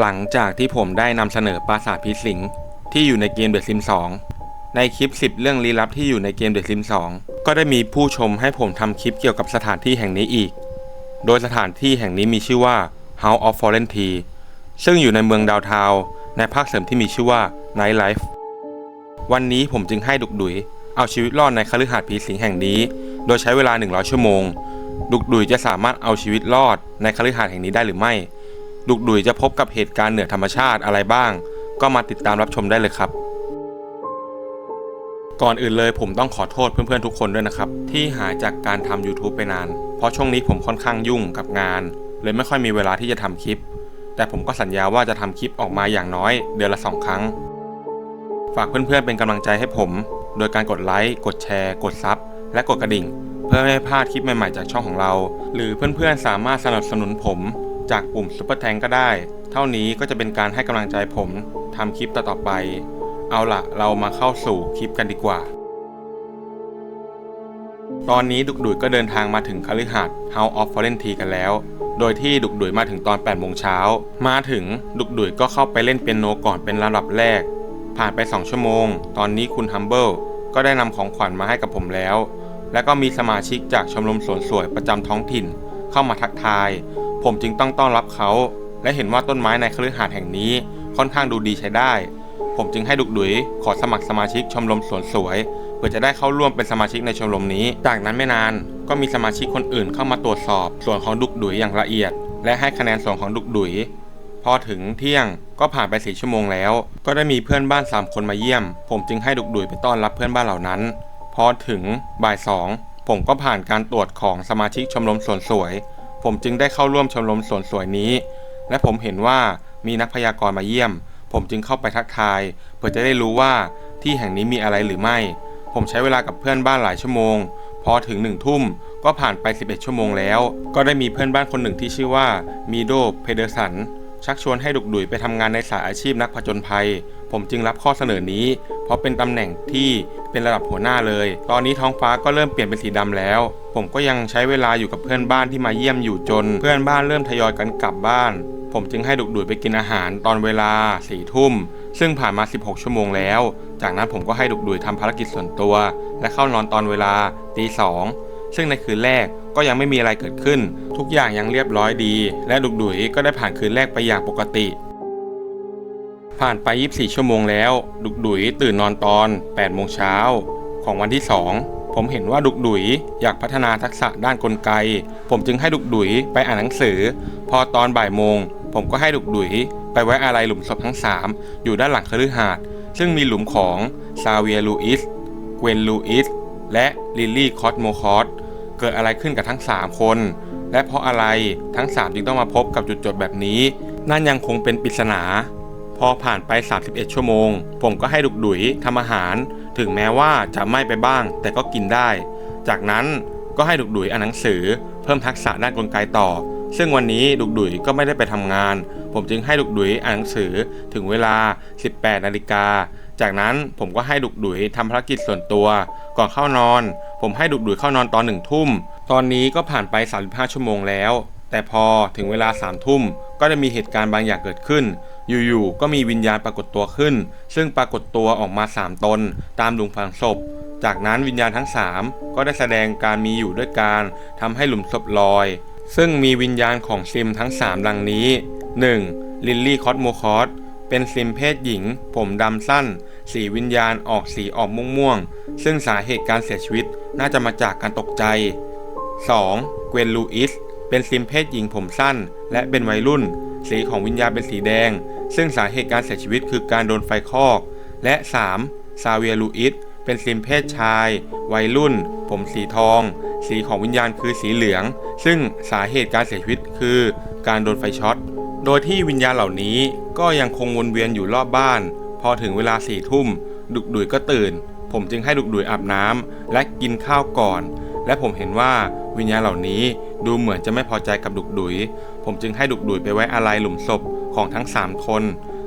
หลังจากที่ผมได้นำเสนอปราสาทผีสิงที่อยู่ในเกม The Sims 2ในคลิป 10 เรื่องลี้ลับที่อยู่ในเกม The Sims 2ก็ได้มีผู้ชมให้ผมทำคลิปเกี่ยวกับสถานที่แห่งนี้อีก โดยสถานที่แห่งนี้มีชื่อว่า House of Fallen t e e ซึ่งอยู่ในเมืองดาวทาวในภาคเสริมที่มีชื่อว่า Night Life วันนี้ผมจึงให้ดุกดุย เอาชีวิตรอดในคฤหาสน์ผีสิงแห่งนี้ โดยใช้เวลา 100 ชั่วโมง ดุกดุยจะสามารถเอาชีวิตรอดในคฤหาสน์แห่งนี้ได้หรือไม่ ดุกดุยจะพบกับเหตุการณ์เหนือธรรมชาติอะไรบ้าง ก็มาติดตามรับชมได้เลยครับ ก่อนอื่นเลยผมต้องขอโทษเพื่อนๆทุกคนด้วยนะครับ ที่หายจากการทำ YouTube ไปนาน เพราะช่วงนี้ผมค่อนข้างยุ่งกับงาน เลยไม่ค่อยมีเวลาที่จะทำคลิป แต่ผมก็สัญญาว่าจะทำคลิปออกมาอย่างน้อย เดือนละสองครั้ง ฝากเพื่อนๆเป็นกำลังใจให้ผม โดยการกดไลค์ กดแชร์ กดซับและกดกระดิ่ง เพื่อไม่ให้พลาดคลิปใหม่ๆจากช่องของเรา หรือเพื่อนๆสามารถสนับสนุนผม จากปุ่มซุปเปอร์แทงก็ได้ เท่านี้ก็จะเป็นการให้กำลังใจผมทำคลิปต่อๆไป เอาละเรามาเข้าสู่คลิปกันดีกว่า ตอนนี้ดุกดุยก็เดินทางมาถึงคฤหาสน์ House of valenti กันแล้ว โดยที่ดุกดุยมาถึงตอน8โมงเช้า มาถึงดุกดุยก็เข้าไปเล่นเปียโนก่อนเป็นลำดับแรก ผ่านไป 2 ชั่วโมง ตอนนี้คุณฮัมเบิลก็ได้นำของขวัญมาให้กับผมแล้ว และก็มีสมาชิกจากชมรมสวนสวยประจำท้องถิ่น เข้ามาทักทาย ผมจึงต้องต้อนรับเขา และเห็นว่าต้นไม้ในคฤหาสน์แห่งนี้ค่อนข้างดูดีใช้ได้ ผมจึงให้ดุกดุยขอสมัครสมาชิกชมรมสวนสวย เพื่อจะได้เข้าร่วมเป็นสมาชิกในชมรมนี้ จากนั้นไม่นานก็มีสมาชิกคนอื่นเข้ามาตรวจสอบส่วนของดุกดุยอย่างละเอียด และให้คะแนนส่วนของดุกดุยพอถึงเที่ยงก็ผ่านไปสี่ชั่วโมงแล้ว ก็ได้มีเพื่อนบ้าน 3 คนมาเยี่ยม ผมจึงให้ดุกดุยไปต้อนรับเพื่อนบ้านเหล่านั้น พอถึงบ่ายสองผมก็ผ่านการตรวจของสมาชิกชมรมสวนสวย ผมจึงได้เข้าร่วมชมรมสวนสวยนี้ และผมเห็นว่ามีนักพยากรณ์มาเยี่ยม ผมจึงเข้าไปทักทาย เพื่อจะได้รู้ว่าที่แห่งนี้มีอะไรหรือไม่ ผมใช้เวลากับเพื่อนบ้านหลายชั่วโมง พอถึงหนึ่งทุ่มก็ผ่านไป 11 ชั่วโมงแล้ว ก็ได้มีเพื่อนบ้านคนหนึ่งที่ชื่อว่ามีโดเพเดอร์สันชักชวนให้ดุกดุยไปทำงานในสายอาชีพนักผจญภัย ผมจึงรับข้อเสนอนี้ เพราะเป็นตำแหน่งที่เป็นระดับหัวหน้าเลย ตอนนี้ท้องฟ้าก็เริ่มเปลี่ยนเป็นสีดำแล้ว ผมก็ยังใช้เวลาอยู่กับเพื่อนบ้านที่มาเยี่ยมอยู่จน เพื่อนบ้านเริ่มทยอยกันกลับบ้าน ผมจึงให้ดุกดุยไปกินอาหารตอนเวลาสี่ทุ่ม ซึ่งผ่านมา 16 ชั่วโมงแล้ว จากนั้นผมก็ให้ดุกดุยทำภารกิจส่วนตัว และเข้านอนตอนเวลาตีสองซึ่งในคืนแรกก็ยังไม่มีอะไรเกิดขึ้น ทุกอย่างยังเรียบร้อยดี และดุกดุยก็ได้ผ่านคืนแรกไปอย่างปกติ ผ่านไป 24 ชั่วโมงแล้ว ดุกดุยตื่นนอนตอน 8 โมงเช้า ของวันที่ 2 ผมเห็นว่าดุกดุยอยากพัฒนาทักษะด้านกลไก ผมจึงให้ดุกดุยไปอ่านหนังสือ พอตอนบ่ายโมง ผมก็ให้ดุกดุยไปไว้อาลัยหลุมศพทั้ง 3 อยู่ด้านหลังคฤหาสน์ซึ่งมีหลุมของซาเวียลูอิสเกวนลูอิสและลิลลี่คอสโมคอสเกิดอะไรขึ้นกับทั้ง 3 คน และเพราะอะไรทั้ง 3 จึงต้องมาพบกับจุดจบแบบนี้ นั่นยังคงเป็นปริศนา อผ่านไป 31 ชั่วโมง ผมก็ให้ดุกดุยทำอาหาร ถึงแม้ว่าจะไหม้ไปบ้าง แต่ก็กินได้ จากนั้นก็ให้ดุกดุยอ่านหนังสือ เพิ่มทักษะด้านกลไกต่อ ซึ่งวันนี้ดุกดุยก็ไม่ได้ไปทำงาน ผมจึงให้ดุกดุยอ่านหนังสือถึงเวลา 18 นาฬิกาจากนั้นผมก็ให้ดุกดุยทำภารกิจส่วนตัว ก่อนเข้านอน ผมให้ดุกดุยเข้านอนตอนหนึ่งทุ่ม ตอนนี้ก็ผ่านไป 35 ชั่วโมงแล้ว แต่พอถึงเวลา3ามทุ่มก็ได้มีเหตุการณ์บางอย่างเกิดขึ้น อยู่ๆ ก็มีวิญญาณปรากฏตัวขึ้น ซึ่งปรากฏตัวออกมา 3 ตน ตามหลุมฝังศพ จากนั้นวิญญาณทั้ง 3 ก็ได้แสดงการมีอยู่ด้วยการทำให้หลุมศพลอย ซึ่งมีวิญญาณของซิมทั้ง 3 ดังนี้ 1. ลิลลี่คอสโมคอสเป็นซิมเพศหญิง ผมดำสั้น สีวิญญาณออกสีออกม่วงๆ ซึ่งสาเหตุการเสียชีวิตน่าจะมาจากการตกใจ 2. เกวนลูอิสเป็นซิมเพศหญิงผมสั้น และเป็นวัยรุ่น สีของวิญญาณเป็นสีแดง ซึ่งสาเหตุการเสียชีวิตคือการโดนไฟคอก และ 3. ซาเวียลูอิสเป็นซิมเพศชาย วัยรุ่น ผมสีทอง สีของวิญญาณคือสีเหลือง ซึ่งสาเหตุการเสียชีวิตคือการโดนไฟช็อต โดยที่วิญญาณเหล่านี้ก็ยังคงวนเวียนอยู่รอบบ้าน พอถึงเวลาสี่ทุ่ม ดุกดุยก็ตื่น ผมจึงให้ดุกดุยอาบน้ำและกินข้าวก่อน และผมเห็นว่า วิญญาณเหล่านี้ดูเหมือนจะไม่พอใจกับดุกดุย ผมจึงให้ดุกดุยไปไว้อาลัยหลุมศพของทั้ง 3 คน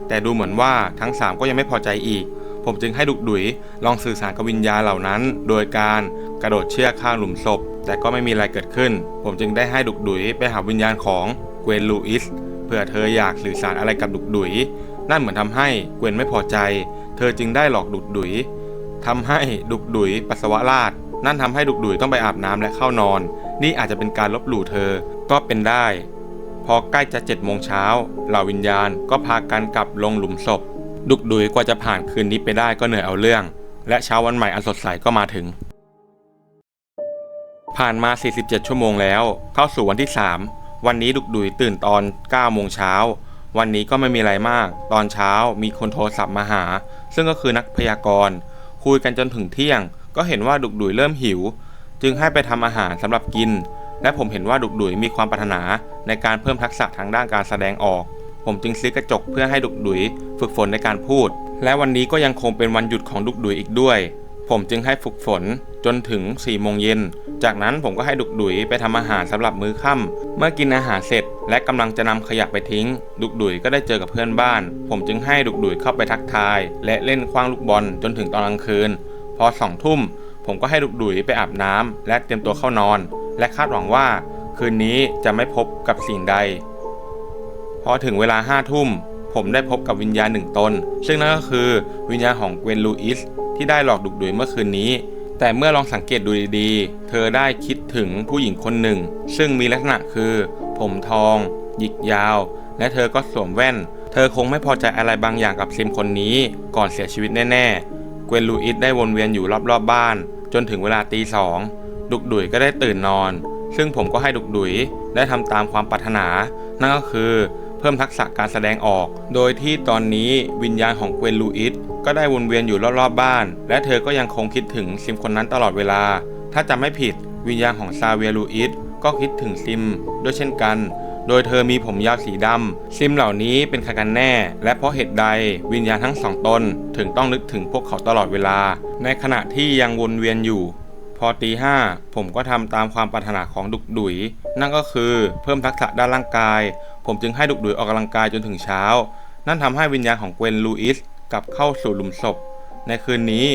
แต่ดูเหมือนว่าทั้ง 3 ก็ยังไม่พอใจอีก ผมจึงให้ดุกดุยลองสื่อสารกับวิญญาณเหล่านั้น โดยการกระโดดเชือกข้างหลุมศพ แต่ก็ไม่มีอะไรเกิดขึ้น ผมจึงได้ให้ดุกดุยไปหาวิญญาณของเกวนลูอิสเผื่อเธออยากสื่อสารอะไรกับดุกดุย นั่นเหมือนทำให้เกวนไม่พอใจ เธอจึงได้หลอกดุกดุยทำให้ดุกดุยปัสสาวะราด นั่นทำให้ดุกดุยต้องไปอาบน้ำและเข้านอน นี่อาจจะเป็นการลบหลู่เธอ ก็เป็นได้ พอใกล้จะเจ็ดโมงเช้าเหล่าวิญญาณก็พากันกลับลงหลุมศพ ดุกดุยกว่าจะผ่านคืนนี้ไปได้ก็เหนื่อยเอาเรื่อง และเช้าวันใหม่อันสดใสก็มาถึง ผ่านมา 47 ชั่วโมงแล้ว เข้าสู่วันที่ 3 วันนี้ดุกดุยตื่นตอน9โมงเช้าวันนี้ก็ไม่มีอะไรมาก ตอนเช้ามีคนโทรศัพท์มาหา ซึ่งก็คือนักพยากรณ์ คุยกันจนถึงเที่ยง ก็เห็นว่าดุกดุยเริ่มหิว จึงให้ไปทำอาหารสำหรับกิน และผมเห็นว่าดุกดุยมีความปรารถนาในการเพิ่มทักษะทางด้านการแสดงออก ผมจึงซื้อกระจกเพื่อให้ดุกดุยฝึกฝนในการพูด และวันนี้ก็ยังคงเป็นวันหยุดของดุกดุยอีกด้วย ผมจึงให้ฝึกฝนจนถึง4โมงเย็น จากนั้นผมก็ให้ดุกดุยไปทำอาหารสำหรับมื้อค่ำเมื่อกินอาหารเสร็จ และกำลังจะนำขยะไปทิ้ง ดุกดุยก็ได้เจอกับเพื่อนบ้าน ผมจึงให้ดุกดุยเข้าไปทักทาย และเล่นคว้างลูกบอลจนถึงตอนกลางคืน พอสองทุ่มผมก็ให้ดุกดุยไปอาบน้ำและเตรียมตัวเข้านอน และคาดหวังว่า คืนนี้จะไม่พบกับสิ่งใด พอถึงเวลาห้าทุ่ม ผมได้พบกับวิญญาณหนึ่งตน ซึ่งนั่นก็คือวิญญาณของเกวนลูอิสที่ได้หลอกดุกดุยเมื่อคืนนี้ แต่เมื่อลองสังเกตดูดีๆ เธอได้คิดถึงผู้หญิงคนหนึ่ง ซึ่งมีลักษณะคือ ผมทอง หยิกยาว และเธอก็สวมแว่น เธอคงไม่พอใจอะไรบางอย่างกับซิมคนนี้ ก่อนเสียชีวิตแน่ๆ เกวนลูอิสได้วนเวียนอยู่รอบๆบบ้าน จนถึงเวลาตีสอง ดุกดุยก็ได้ตื่นนอน ซึ่งผมก็ให้ดุกดุยได้ทำตามความปรารถนา นั่นก็คือเพิ่มทักษะการแสดงออก โดยที่ตอนนี้วิญญาณของเกวนลูอิสก็ได้วนเวียนอยู่รอบๆบ้าน และเธอก็ยังคงคิดถึงซิมคนนั้นตลอดเวลา ถ้าจำไม่ผิดวิญญาณของซาเวียลูอิสก็คิดถึงซิมด้วยเช่นกัน โดยเธอมีผมยาวสีดำซิมเหล่านี้เป็นใครกันแน่ และเพราะเหตุใดวิญญาณทั้งสองตนถึงต้องนึกถึงพวกเขาตลอดเวลา ในขณะที่ยังวนเวียนอยู่ พอตีห้าผมก็ทำตามความปรารถนาของดุกดุย นั่นก็คือเพิ่มทักษะด้านร่างกาย ผมจึงให้ดุกดุยออกกำลังกายจนถึงเช้า นั่นทำให้วิญญาณของเกวนลูอิสกลับเข้าสู่หลุมศพ ในคืนนี้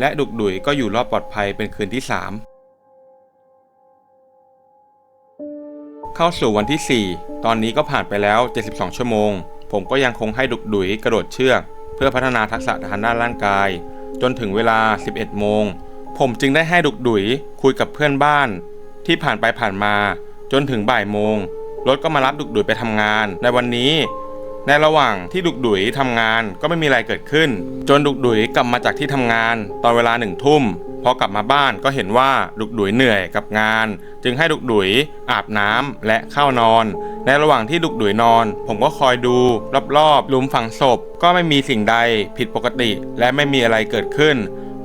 และดุกดุยก็อยู่รอดปลอดภัยเป็นคืนที่3 เข้าสู่วันที่ 4 ตอนนี้ก็ผ่านไปแล้ว 72 ชั่วโมง ผมก็ยังคงให้ดุกดุยกระโดดเชือก เพื่อพัฒนาทักษะทางด้านร่างกาย จนถึงเวลา 11 โมง ผมจึงได้ให้ดุกดุยคุยกับเพื่อนบ้าน ที่ผ่านไปผ่านมา จนถึงบ่ายโมงรถก็มารับดุกดุยไปทำงาน ในวันนี้ ในระหว่างที่ดุกดุยทำงานก็ไม่มีอะไรเกิดขึ้น จนดุกดุยกลับมาจากที่ทำงาน ตอนเวลาหนึ่งทุ่ม พอกลับมาบ้านก็เห็นว่าดุกดุยเหนื่อยกับงาน จึงให้ดุกดุยอาบน้ำและเข้านอน ในระหว่างที่ดุกดุยนอน ผมก็คอยดูรอบๆหลุมฝังศพ ก็ไม่มีสิ่งใดผิดปกติ และไม่มีอะไรเกิดขึ้น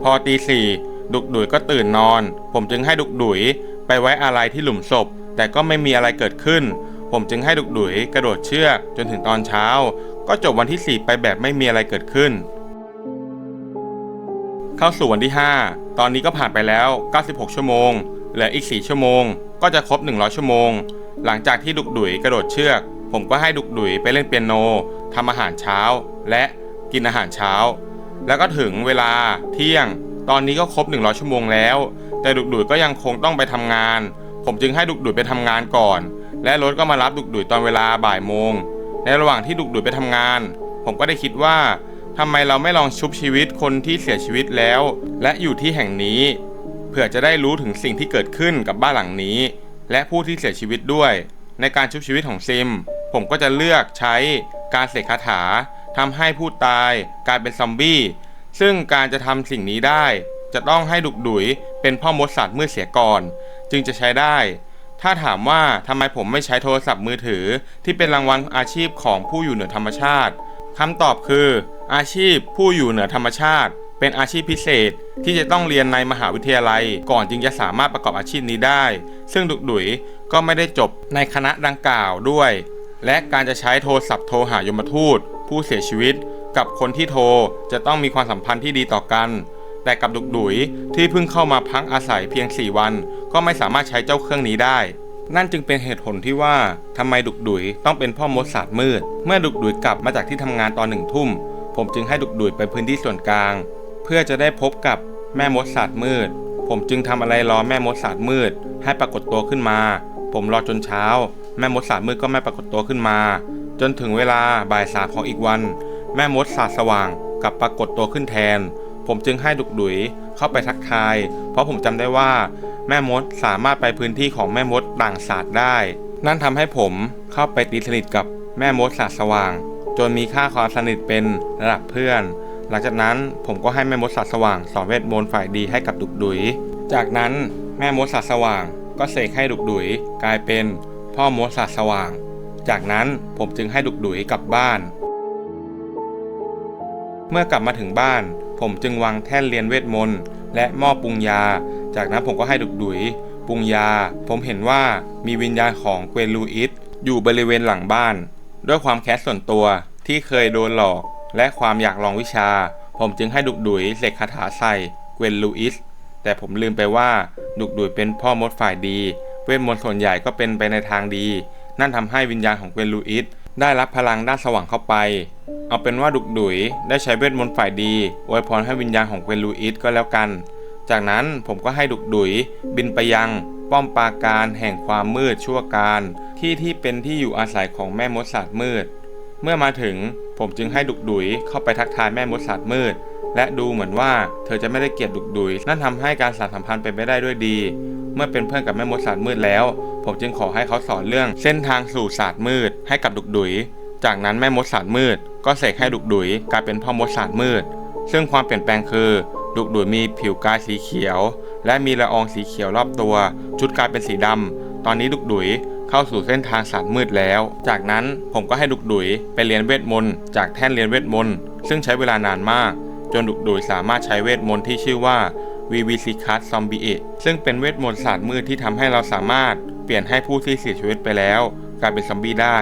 พอตีสี่ดุกดุยก็ตื่นนอน ผมจึงให้ดุกดุยไปไว้อะไรที่หลุมศพ แต่ก็ไม่มีอะไรเกิดขึ้น ผมจึงให้ดุกดุยกระโดดเชือกจนถึงตอนเช้า ก็จบวันที่ 4 ไปแบบไม่มีอะไรเกิดขึ้น เข้าสู่วันที่ 5 ตอนนี้ก็ผ่านไปแล้ว 96 ชั่วโมง เหลืออีก 4 ชั่วโมง ก็จะครบ 100 ชั่วโมง หลังจากที่ดุกดุยกระโดดเชือก ผมก็ให้ดุกดุยไปเล่นเปียโนทำอาหารเช้า และกินอาหารเช้า แล้วก็ถึงเวลาเที่ยง ตอนนี้ก็ครบ 100 ชั่วโมงแล้ว แต่ดุกดุยก็ยังคงต้องไปทำงาน ผมจึงให้ดุกดุยไปทำงานก่อน และรถก็มารับดุกดุยตอนเวลาบ่ายโมง ในระหว่างที่ดุกดุยไปทำงาน ผมก็ได้คิดว่า ทำไมเราไม่ลองชุบชีวิตคนที่เสียชีวิตแล้ว และอยู่ที่แห่งนี้เพื่อจะได้รู้ถึงสิ่งที่เกิดขึ้นกับบ้านหลังนี้ และผู้ที่เสียชีวิตด้วย ในการชุบชีวิตของซิม ผมก็จะเลือกใช้การเสกคาถาทำให้ผู้ตายกลายเป็นซอมบี้ ซึ่งการจะทำสิ่งนี้ได้ จะต้องให้ดุกดุยเป็นพ่อมดสัตว์มืดเสียก่อน จึงจะใช้ได้ ถ้าถามว่าทำไมผมไม่ใช้โทรศัพท์มือถือ ที่เป็นรางวัลอาชีพของผู้อยู่เหนือธรรมชาติ คำตอบคือ อาชีพผู้อยู่เหนือธรรมชาติ เป็นอาชีพพิเศษที่จะต้องเรียนในมหาวิทยาลัย ก่อนจึงจะสามารถประกอบอาชีพนี้ได้ ซึ่งดุกดุยก็ไม่ได้จบในคณะดังกล่าวด้วย และการจะใช้โทรศัพท์โทรหายมทูต ผู้เสียชีวิต กับคนที่โทรจะต้องมีความสัมพันธ์ที่ดีต่อกัน แต่กับดุกดุยที่เพิ่งเข้ามาพักอาศัยเพียง 4 วัน ก็ไม่สามารถใช้เจ้าเครื่องนี้ได้ นั่นจึงเป็นเหตุผลที่ว่าทำไมดุกดุยต้องเป็นพ่อมดศาสตร์มืด เมื่อดุกดุยกลับมาจากที่ทำงานตอนหนึ่งทุ่ม ผมจึงให้ดุกดุยไปพื้นที่ส่วนกลาง เพื่อจะได้พบกับแม่มดศาสตร์มืด ผมจึงทำอะไรรอแม่มดศาสตร์มืด ให้ปรากฏตัวขึ้นมา ผมรอจนเช้า แม่มดสาดมืดก็ไม่ปรากฏตัวขึ้นมา จนถึงเวลาบ่ายสามของอีกวัน แม่มดสาดสว่างกลับปรากฏตัวขึ้นแทน ผมจึงให้ดุกดุยเข้าไปทักทาย เพราะผมจำได้ว่า แม่มดสามารถไปพื้นที่ของแม่มดต่างศาสตร์ได้ นั่นทำให้ผมเข้าไปตีสนิทกับแม่มดสาดสว่าง จนมีค่าความสนิทเป็นระดับเพื่อน หลังจากนั้นผมก็ให้แม่มดสาดสว่างสอนเวทมนต์ฝ่ายดีให้กับดุกดุย จากนั้นแม่มดสาดสว่าง ก็เสกให้ดุกดุยกลายเป็นพ่อมดสาดสว่าง จากนั้นผมจึงให้ดุกดุยกลับบ้าน เมื่อกลับมาถึงบ้าน ผมจึงวางแท่นเรียนเวทมนต์และหม้อปรุงยา จากนั้นผมก็ให้ดุกดุยปรุงยา ผมเห็นว่ามีวิญญาณของเกวนลูอิสอยู่บริเวณหลังบ้าน ด้วยความแค้นส่วนตัวที่เคยโดนหลอก และความอยากลองวิชา ผมจึงให้ดุกดุยเสกคาถาใส่เกวนลูอิสแต่ผมลืมไปว่าดุกดุยเป็นพ่อมดฝ่ายดีเวทมนต์ส่วนใหญ่ก็เป็นไปในทางดี นั่นทำให้วิญญาณของเกวนลูอิสได้รับพลังด้านสว่างเข้าไป เอาเป็นว่าดุกดุยได้ใช้เวทมนต์ฝ่ายดีอวยพรให้วิญญาณของเกวนลูอิสก็แล้วกัน จากนั้นผมก็ให้ดุกดุยบินไปยังป้อมปราการแห่งความมืดชั่วการที่ที่เป็นที่อยู่อาศัยของแม่มดศาสตร์มืด เมื่อมาถึงผมจึงให้ดุกดุยเข้าไปทักทายแม่มดศาสตร์มืด และดูเหมือนว่าเธอจะไม่ได้เกลียดดุกดุยนั่นทำให้การสานสัมพันธ์เป็นไปได้ด้วยดี เมื่อเป็นเพื่อนกับแม่มดศาสตร์มืดแล้ว ผมจึงขอให้เขาสอนเรื่องเส้นทางสู่ศาสตร์มืด ให้กับดุกดุย จากนั้นแม่มดศาสตร์มืด ก็เสกให้ดุกดุยกลายเป็นพ่อมดศาสตร์มืด ซึ่งความเปลี่ยนแปลงคือ ดุกดุยมีผิวกายสีเขียว และมีละอองสีเขียวรอบตัว ชุดกลายเป็นสีดำ ตอนนี้ดุกดุยเข้าสู่เส้นทางศาสตร์มืดแล้ว จากนั้นผมก็ให้ดุกดุยไปเรียนเวทมนต์จากแท่นเรียนเวทมนต์ซึ่งใช้เวลานานมาก จนดุกดุยสามารถใช้เวทมนต์ที่ชื่อว่า VVC Card Zombie ซึ่งเป็นเวทมนต์ศาสตร์มืดที่ทำให้เราสามารถเปลี่ยนให้ผู้ที่เสียชีวิตไปแล้ว กลายเป็นซอมบี้ได้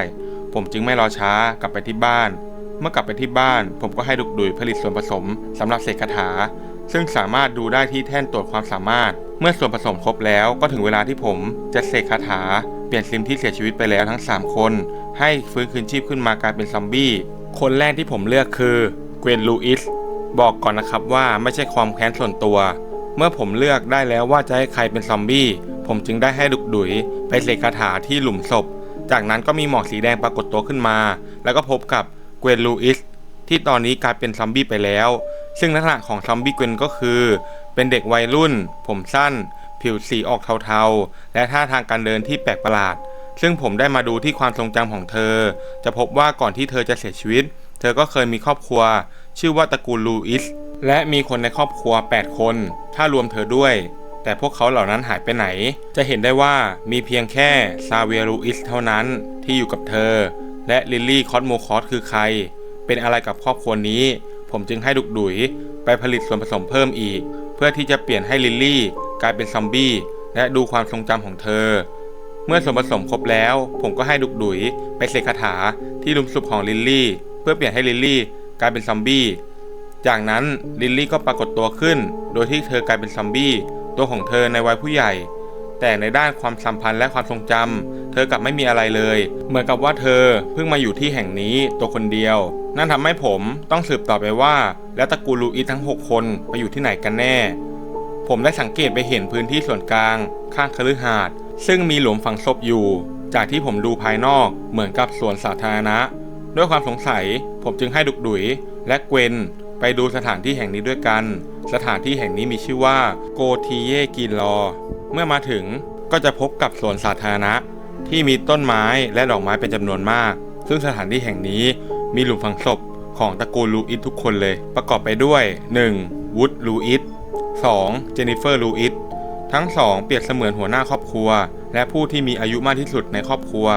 ผมจึงไม่รอช้ากลับไปที่บ้าน เมื่อกลับไปที่บ้าน ผมก็ให้ดุกดุยผลิตส่วนผสมสำหรับเสกคาถา ซึ่งสามารถดูได้ที่แท่นตรวจความสามารถ เมื่อส่วนผสมครบแล้วก็ถึงเวลาที่ผมจะเสกคาถา เปลี่ยนซิมที่เสียชีวิตไปแล้วทั้ง 3 คน ให้ฟื้นคืนชีพขึ้นมากลายเป็นซอมบี้คนแรกที่ผมเลือกคือเกวนลูอิสบอกก่อนนะครับว่าไม่ใช่ความแค้นส่วนตัว เมื่อผมเลือกได้แล้วว่าจะให้ใครเป็นซอมบี้ผมจึงได้ให้ดุกดุยไปเสกคาถาที่หลุมศพ จากนั้นก็มีหมอกสีแดงปรากฏตัวขึ้นมา แล้วก็พบกับเกวนลูอิสที่ตอนนี้กลายเป็นซอมบี้ไปแล้ว ซึ่งลักษณะของซอมบี้เกวนก็คือ เป็นเด็กวัยรุ่น ผมสั้น ผิวสีออกเทาๆ และท่าทางการเดินที่แปลกประหลาด ซึ่งผมได้มาดูที่ความทรงจำของเธอ จะพบว่าก่อนที่เธอจะเสียชีวิต เธอก็เคยมีครอบครัว ชื่อว่าตระกูลลูอิสและมีคนในครอบครัว 8 คน ถ้ารวมเธอด้วย แต่พวกเขาเหล่านั้นหายไปไหน จะเห็นได้ว่ามีเพียงแค่ซาเวียรูอิสเท่านั้นที่อยู่กับเธอ และลิลลี่คอสโมคอสคือใคร เป็นอะไรกับครอบครัวนี้ ผมจึงให้ดุกดุยไปผลิตส่วนผสมเพิ่มอีก เพื่อที่จะเปลี่ยนให้ลิลลี่กลายเป็นซอมบี้และดูความทรงจำของเธอ เมื่อส่วนผสมครบแล้ว ผมก็ให้ดุกดุยไปเสกคาถาที่ลุมศพของลิลลี่ เพื่อเปลี่ยนให้ลิลลี่กลายเป็นซอมบี้จากนั้นลิลลี่ก็ปรากฏตัวขึ้น โดยที่เธอกลายเป็นซอมบี้ตัวของเธอในวัยผู้ใหญ่ แต่ในด้านความสัมพันธ์และความทรงจำเธอกลับไม่มีอะไรเลย เหมือนกับว่าเธอเพิ่งมาอยู่ที่แห่งนี้ตัวคนเดียว นั่นทำให้ผมต้องสืบต่อไปว่า แล้วตระกูลลูอิสทั้ง 6 คนไปอยู่ที่ไหนกันแน่ ผมได้สังเกตไปเห็นพื้นที่ส่วนกลาง ข้างคฤหาสน์ซึ่งมีหลุมฝังศพอยู่ จากที่ผมดูภายนอกเหมือนกับสวนสาธารณะ ด้วยความสงสัยผมจึงให้ดุกดุยและเกวนไปดูสถานที่แห่งนี้ด้วยกัน สถานที่แห่งนี้มีชื่อว่าโกทีเยกินลอ เมื่อมาถึงก็จะพบกับสวนสาธารณะ ที่มีต้นไม้และดอกไม้เป็นจำนวนมาก ซึ่งสถานที่แห่งนี้มีหลุมฝังศพของตระกูลลูอิสทุกคนเลย ประกอบไปด้วย 1. วูดลูอิส 2. เจนิเฟอร์ลูอิสทั้งสองเปรียบเสมือนหัวหน้าครอบครัว และผู้ที่มีอายุมากที่สุดในครอบครัว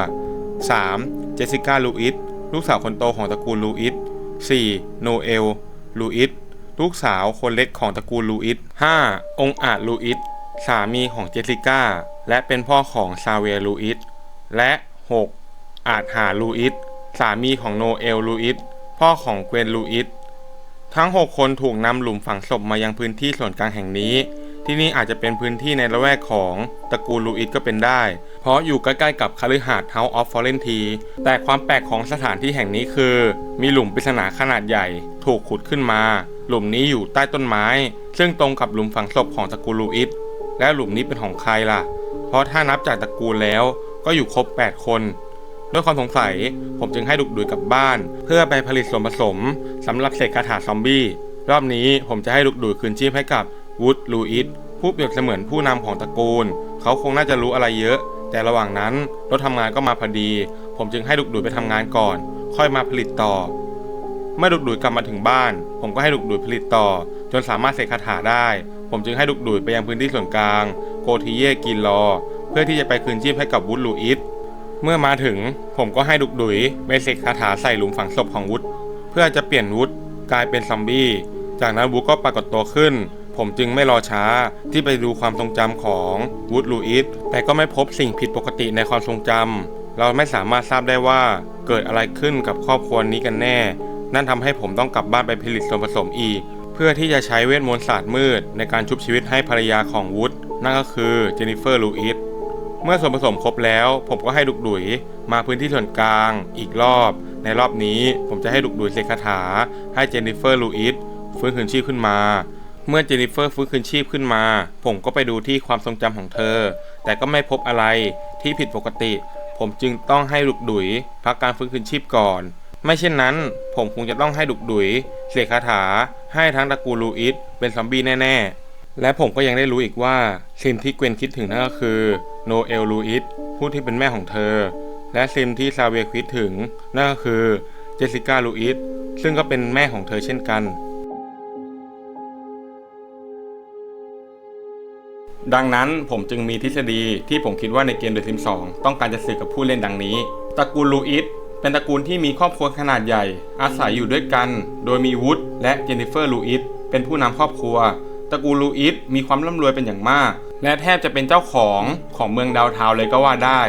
3. เจสสิก้าลูอิสลูกสาวคนโตของตระกูลลูอิส 4. โนเอลลูอิสลูกสาวคนเล็กของตระกูลลูอิส 5. องค์อาจลูอิส สามีของเจสสิก้า และเป็นพ่อของซาเวียลูอิส และ 6. อาจหาลูอิส สามีของโนเอลลูอิส พ่อของเกวนลูอิส ทั้ง 6 คนถูกนำหลุมฝังศพมายังพื้นที่ส่วนกลางแห่งนี้ ที่นี่อาจจะเป็นพื้นที่ในละแวกของตระกูลลูอิสก็เป็นได้ เพราะอยู่ใกล้ๆกับคฤหาสน์ House of Fallen t แต่ความแปลกของสถานที่แห่งนี้คือ มีหลุมปริศนาขนาดใหญ่ ถูกขุดขึ้นมา หลุมนี้อยู่ใต้ต้นไม้ ซึ่งตรงกับหลุมฝังศพของตระกูลลูอิส และหลุมนี้เป็นของใครล่ะ เพราะถ้านับจากตระกูลแล้วก็อยู่ครบ 8 คน ด้วยความสงสัยผมจึงให้ดุกดุยกลับบ้าน เพื่อไปผลิตส่วนผสมสำหรับเสกคาถาซอมบี้ รอบนี้ผมจะให้ดุกดุยคืนชีพให้กับวูดลูอิสผู้เปรียบเสมือนผู้นำของตระกูล เขาคงน่าจะรู้อะไรเยอะ แต่ระหว่างนั้นรถทำงานก็มาพอดี ผมจึงให้ดุกดุยไปทำงานก่อน ค่อยมาผลิตต่อเมื่อดุกดุยกลับมาถึงบ้าน ผมก็ให้ดุกดุยผลิตต่อ จนสามารถเสกคาถาได้ ผมจึงให้ดุกดุยไปยังพื้นที่ส่วนกลาง โกทิเยกินรอ เพื่อที่จะไปคืนชีพให้กับวูดลูอิสเมื่อมาถึงผมก็ให้ดุกดุยไปเสกคาถาใส่หลุมฝังศพของวุฒเพื่อจะเปลี่ยนวุฒกลายเป็นซอมบี้ จากนั้นวุฒก็ปรากฏตัวขึ้น ผมจึงไม่รอช้าที่ไปดูความทรงจำของวูดลูอิสแต่ก็ไม่พบสิ่งผิดปกติในความทรงจำเราไม่สามารถทราบได้ว่าเกิดอะไรขึ้นกับครอบครัวนี้กันแน่ นั่นทำให้ผมต้องกลับบ้านไปผลิตส่วนผสมอีก เพื่อที่จะใช้เวทมนต์ศาสตร์มืด ในการชุบชีวิตให้ภรรยาของวูดนั่นก็คือเจนนิเฟอร์ลูอิสเมื่อส่วนผสมครบแล้ว ผมก็ให้ดุกดุยมาพื้นที่ส่วนกลาง อีกรอบ ในรอบนี้ผมจะให้ดุกดุยเสกคาถา ให้เจนนิเฟอร์ลูอิสฟื้นคืนชีพขึ้นมา เมื่อเจนนิเฟอร์ฟื้นคืนชีพขึ้นมา ผมก็ไปดูที่ความทรงจำของเธอ แต่ก็ไม่พบอะไรที่ผิดปกติ ผมจึงต้องให้ดุกดุยพักการฟื้นคืนชีพก่อน ไม่เช่นนั้น ผมคงจะต้องให้ดุกดุยเสกคาถา ให้ทั้งตระกูลลูอิสเป็นซอมบี้แน่ ๆ และผมก็ยังได้รู้อีกว่าซิมที่เกวนคิดถึงนั่นก็คือโนเอลลูอิสผู้ที่เป็นแม่ของเธอ และซิมที่ซาเวียคิดถึงนั่นก็คือเจสสิก้าลูอิสซึ่งก็เป็นแม่ของเธอเช่นกัน ดังนั้นผมจึงมีทฤษฎีที่ผมคิดว่าในเกม The Sims 2ต้องการจะสื่อกับผู้เล่นดังนี้ตระกูลลูอิส เป็นตระกูลที่มีครอบครัวขนาดใหญ่ อาศัยอยู่ด้วยกัน โดยมีวูดและเจนนิเฟอร์ลูอิสเป็นผู้นำครอบครัว ตระกูลลูอิสมีความร่ำรวยเป็นอย่างมาก และแทบจะเป็นเจ้าของของเมืองดาวเทาวเลยก็ว่าได้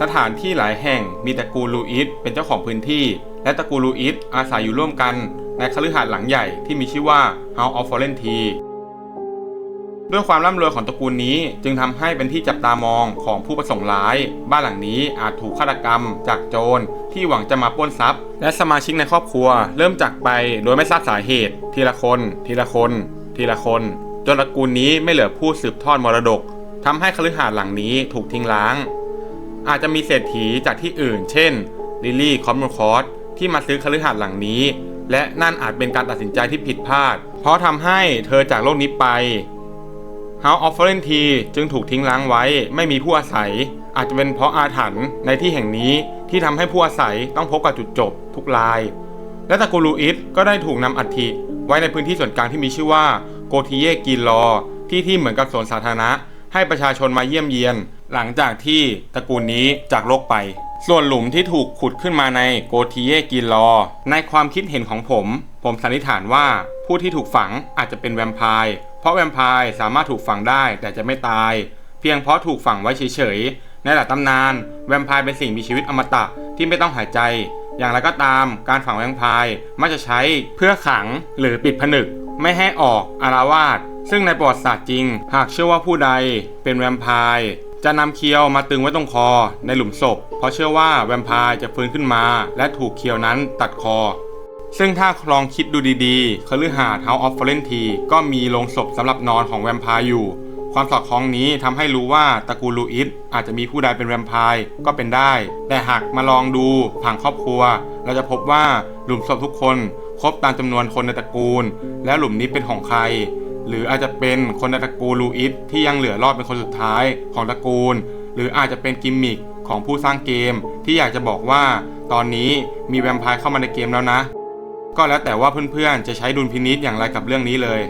สถานที่หลายแห่งมีตระกูลลูอิสเป็นเจ้าของพื้นที่ และตระกูลลูอิสอาศัยอยู่ร่วมกัน ในคฤหาสน์หลังใหญ่ที่มีชื่อว่า House of Fallen Tree ด้วยความร่ำรวยของตระกูลนี้ จึงทำให้เป็นที่จับตามองของผู้ประสงค์ร้าย บ้านหลังนี้อาจถูกฆาตกรรม จากโจรที่หวังจะมาปล้นทรัพย์ และสมาชิกในครอบครัว เริ่มจากไปโดยไม่ทราบสาเหตุ ทีละคน ทีละคน ทีละคนจนตระกูลนี้ไม่เหลือผู้สืบทอดมรดกทำให้คฤหาสน์หลังนี้ถูกทิ้งร้าง อาจจะมีเศรษฐีจากที่อื่น เช่นลิลลี่คอมมูคอร์สที่มาซื้อคฤหาสน์หลังนี้ และนั่นอาจเป็นการตัดสินใจที่ผิดพลาด เพราะทำให้เธอจากโลกนี้ไป House of Fallen t จึงถูกทิ้งร้างไว้ ไม่มีผู้อาศัย อาจจะเป็นเพราะอาถรรพ์ในที่แห่งนี้ที่ทำให้ผู้อาศัยต้องพบกับจุดจบทุกราย และตระกูลลูอิสก็ได้ถูกนำอัฐิไว้ในพื้นที่ส่วนกลางที่มีชื่อว่าโกทิเยกินลอ ที่ที่เหมือนกับสวนสาธารณะ ให้ประชาชนมาเยี่ยมเยียน หลังจากที่ตระกูลนี้จากโลกไป ส่วนหลุมที่ถูกขุดขึ้นมาในโกทิเยกินลอ ในความคิดเห็นของผม ผมสันนิษฐานว่าผู้ที่ถูกฝังอาจจะเป็นแวมไพร์ เพราะแวมไพร์สามารถถูกฝังได้แต่จะไม่ตาย เพียงเพราะถูกฝังไว้เฉยๆ ในหลักตำนาน แวมไพร์เป็นสิ่งมีชีวิตอมตะที่ไม่ต้องหายใจ อย่างไรก็ตามการฝังแวมไพร์มักจะใช้เพื่อขังหรือปิดผนึก ไม่ให้ออกอารวาสซึ่งในประวัติศาสตร์จริง หากเชื่อว่าผู้ใดเป็นแวมไพร์ จะนำเคียวมาตึงไว้ตรงคอในหลุมศพ เพราะเชื่อว่าแวมไพร์จะฟื้นขึ้นมา และถูกเคียวนั้นตัดคอ ซึ่งถ้าลองคิดดูดีๆคฤหาสน์ House of f l e n Tree ก็มีโรงศพสำหรับนอนของแวมไพร์อยู่ ความสอดคล้องนี้ทำให้รู้ว่าตระกูลลูอิสอาจจะมีผู้ใดเป็นแวมไพร์ก็เป็นได้ แต่หากมาลองดูผังครอบครัว เราจะพบว่าหลุมศพทุกคนครบตามจำนวนคนในตระกูล แล้วหลุมนี้เป็นของใคร หรืออาจจะเป็นคนในตระกูลลูอิสที่ยังเหลือรอดเป็นคนสุดท้ายของตระกูล หรืออาจจะเป็นกิมมิคของผู้สร้างเกม ที่อยากจะบอกว่าตอนนี้มีแวมไพร์เข้ามาในเกมแล้วนะ ก็แล้วแต่ว่าเพื่อนๆจะใช้ดุลพินิษอย่างไรกับเรื่องนี้เลย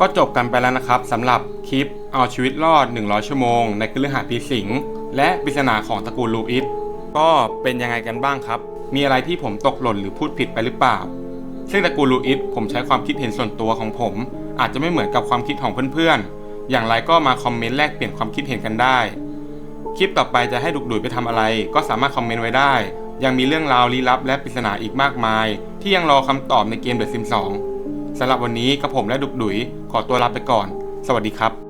ก็จบกันไปแล้วนะครับสำหรับคลิปเอาชีวิตรอด 100 ชั่วโมง ในคฤหาสน์ผีสิงและปริศนาของตระกูลลูอิสก็เป็นยังไงกันบ้างครับ มีอะไรที่ผมตกหล่นหรือพูดผิดไปหรือเปล่า ซึ่งตระกูลลูอิสผมใช้ความคิดเห็นส่วนตัวของผม อาจจะไม่เหมือนกับความคิดของเพื่อนๆ อย่างไรก็มาคอมเมนต์แลกเปลี่ยนความคิดเห็นกันได้ คลิปต่อไปจะให้ดุกดุยไปทำอะไร ก็สามารถคอมเมนต์ไว้ได้ ยังมีเรื่องราวลี้ลับและปริศนาอีกมากมาย ที่ยังรอคำตอบในเกม The Sims 2สำหรับวันนี้กับผมและดุกดุยขอตัวลาไปก่อน สวัสดีครับ